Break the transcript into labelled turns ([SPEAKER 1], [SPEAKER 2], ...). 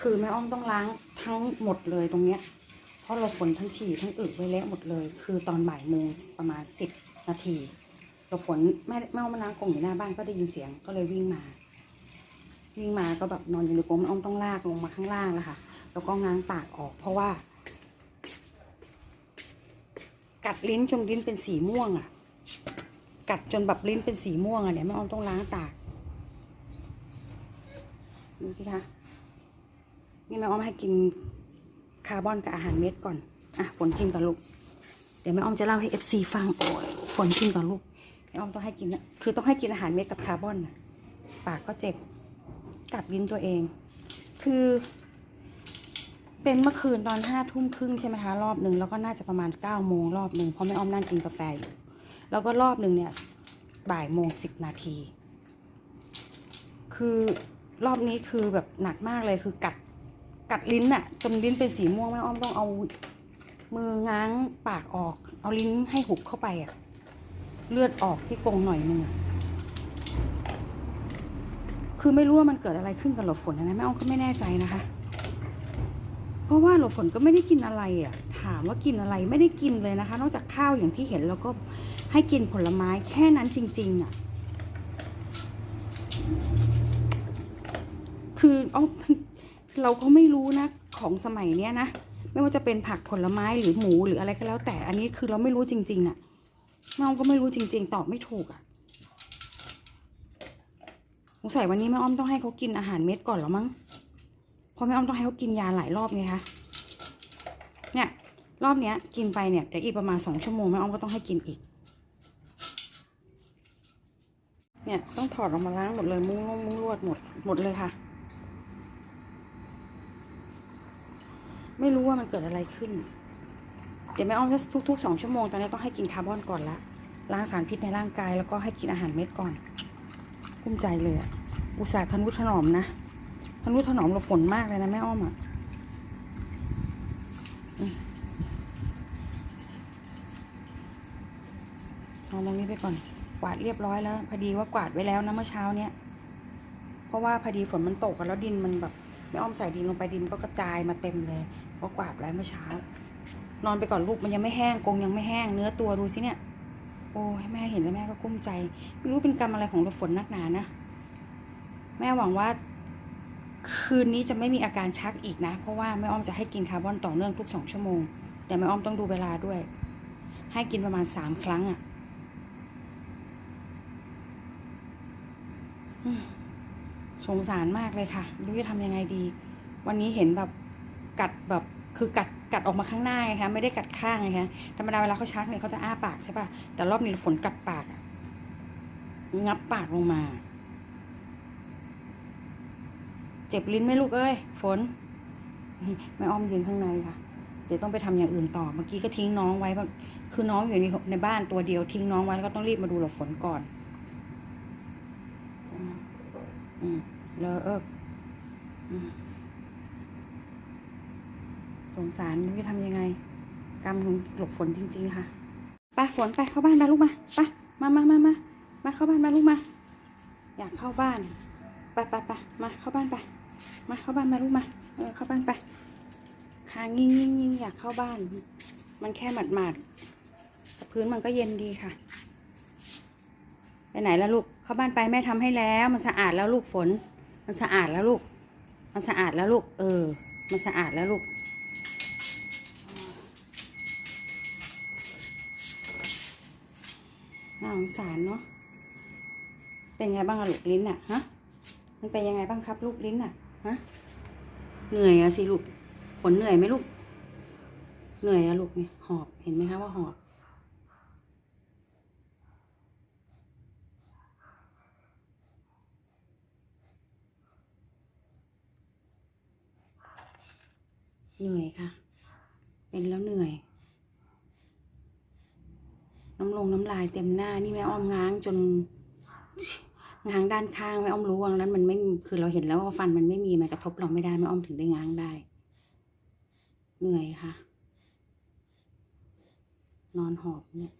[SPEAKER 1] คือแม่อ้อมต้องล้างทั้งหมดเลยตรงเนี้ย เพราะเราฝนทั้งฉี่ทั้งอึไว้เละหมดเลย คือตอนบ่ายโมงประมาณสิบนาทีเราฝนแม่แม่อ้อมมาล้างกรงอยู่หน้าบ้านก็ได้ยินเสียงก็เลยวิ่งมา วิ่งมาก็แบบนอนอยู่ในกรงแม่อ้อมต้องลากลงมาข้างล่างแล้วค่ะ แล้วก็ง้างปากออก เพราะว่า กัดลิ้นจนลิ้นเป็นสีม่วงอะ กัดจนแบบลิ้นเป็นสีม่วงอะเนี่ยแม่อ้อมต้องล้างปากดูสิคะ นี่แม่อ้อมให้กินคาร์บอนกับอาหารเม็ดก่อน อะฝนกินก่อนลูก เดี๋ยวแม่อ้อมจะเล่าให้เอฟซีฟังโอ้ยฝนกินก่อนลูก แม่อ้อมต้องให้กินนะคือต้องให้กินอาหารเม็ดกับคาร์บอนนะปากก็เจ็บ กัดลิ้นตัวเอง คือ เป็นเมื่อคืนตอนห้าทุ่มครึ่งใช่ไหมคะรอบหนึ่งแล้วก็น่าจะประมาณเก้าโมงรอบหนึ่งเพราะแม่อ้อมนั่งกินกาแฟอยู่ แล้วก็รอบหนึ่งเนี่ยบ่ายโมงสิบนาที คือรอบนี้คือแบบหนักมากเลยคือกัด กัดลิ้นอะจนลิ้นเป็นสีม่วงแม่อ้อมต้องเอามือง้างปากออก เอาลิ้นให้หุบเข้าไปอะเลือดออกที่กรงหน่อยนึงอคือไม่รู้ว่ามันเกิดอะไรขึ้นกับหลบฝนนะแม่อ้อมก็ไม่แน่ใจนะคะ เพราะว่าหลบฝนก็ไม่ได้กินอะไรอะ ถามว่ากินอะไรไม่ได้กินเลยนะคะ นอกจากข้าวอย่างที่เห็นแล้วก็ให้กินผลไม้แค่นั้นจริง ๆ อะ คือเอ เราก็ไม่รู้นะของสมัยเนี้ยนะไม่ว่าจะเป็นผักผลไม้หรือหมูหรืออะไรก็แล้ว แต่อันนี้คือเราไม่รู้จริง ๆอะ่ะน้องก็ไม่รู้จริง ๆ ตอบไม่ถูกอะ่ะสงสัยวันนี้แม่อ้อมต้องให้เขากินอาหารเม็ดก่อนแล้วมั้งเพราะแม่อ้อมต้องให้เขากินยาหลายรอบไงคะเนี่ย รอบเนี้ย กินไปเนี่ยเดี๋ยวอีกประมาณสองชั่วโมงแม่อ้อมก็ต้องให้กินอีก เนี่ยต้องถอดออกมาล้างหมดเลยมุ้งลงมุ้งลวดหมดหมดเลยค่ะ ไม่รู้ว่ามันเกิดอะไรขึ้น เดี๋ยวแม่อ้อมจะทุกๆสองชั่วโมงตอนนี้ต้องให้กินคาร์บอนก่อนละล้างสารพิษในร่างกายแล้วก็ให้กินอาหารเม็ดก่อนกุ้มใจเลยอะอุตส่าห์ทนุถนอมนะทนุถนอมหลบฝนมากเลยนะแม่อ้อมอะเอาตรงนี้ไปก่อน กวาดเรียบร้อยแล้ว พอดีว่ากวาดไว้แล้วนะเมื่อเช้าเนี้ยเพราะว่าพอดีฝนมันตกแล้วดินมันแบบแม่อ้อมใส่ดินลงไปดินก็กระจายมาเต็มเลย เพราะกวาดไว้เมื่อเช้า นอนไปก่อนลูกมันยังไม่แห้งกงยังไม่แห้งเนื้อตัวดูสิเนี่ย โอ้ยแม่เห็นแล้วแม่ก็กุ้มใจ ไม่รู้เป็นกรรมอะไรของลบฝนนักหนานะ แม่หวังว่า คืนนี้จะไม่มีอาการชักอีกนะ เพราะว่าแม่อ้อมจะให้กินคาร์บอนต่อเนื่องทุกสองชั่วโมง แต่แม่อ้อมต้องดูเวลาด้วย ให้กินประมาณสามครั้งอะ่ะสงสารมากเลยค่ะ รู้จะทำยังไงดี วันนี้เห็นแบบ กัดแบบคือกัดกัดออกมาข้างหน้าไงคะไม่ได้กัดข้างไงคะธรรมดาเวลาเขาชักเนี่ยเขาจะอ้าปากใช่ปะแต่รอบนี้ฝนกัดปากอะงับปากลงมา เจ็บลิ้นไหมลูกเอ้ยฝนแม่อ้อมยืนข้างในค่ะ เดี๋ยวต้องไปทำอย่างอื่นต่อเมื่อกี้ก็ทิ้งน้องไว้คือน้องอยู่ในในบ้านตัวเดียวทิ้งน้องไว้แล้วก็ต้องรีบมาดูหลบฝนก่อนอืมเลอะเออ สงสารไม่รู้จะทำยังไง กรรมของหลบฝนจริง ๆ ค่ะไปฝนไปเข้าบ้านมาลูกมาไปมามามามามาเข้าบ้านมาลูกมา อยากเข้าบ้านไปไปไปมาเข้าบ้านไปมาเข้าบ้านมาลูกมาเออเข้าบ้านไปคางยิ่งยิ่งยิ่งอยากเข้าบ้าน มันแค่หมาดหมาดๆพื้นมันก็เย็นดีค่ะ ไปไหนแล้วลูกเข้าบ้านไปแม่ทำให้แล้ว มันสะอาดแล้วลูกฝน มันสะอาดแล้วลูก มันสะอาดแล้วลูก เออ มันสะอาดแล้วลูกาสงสารเนาะ เป็นไงบ้างลูกลิ้นอะฮะ มันเป็นยังไงบ้างครับ ลูกลิ้นอะฮะ เหนื่อยอะสิลูกฝนเหนื่อยไหมลูก เหนื่อยอะลูกเนี่ยหอบ เห็นไหมคะว่าหอบ เหนื่อยค่ะ เป็นแล้วเหนื่อย น้ำลงน้ำลายเต็มหน้า นี่แม่อ้อมง้างจนง้างด้านข้างแม่อ้อมรู้ว่านั้นมันไม่คือเราเห็นแล้วว่าฟันมันไม่มีมันกระทบเราไม่ได้แม่อ้อมถึงได้ง้างได้ เหนื่อยค่ะ นอนหอบเนี่ย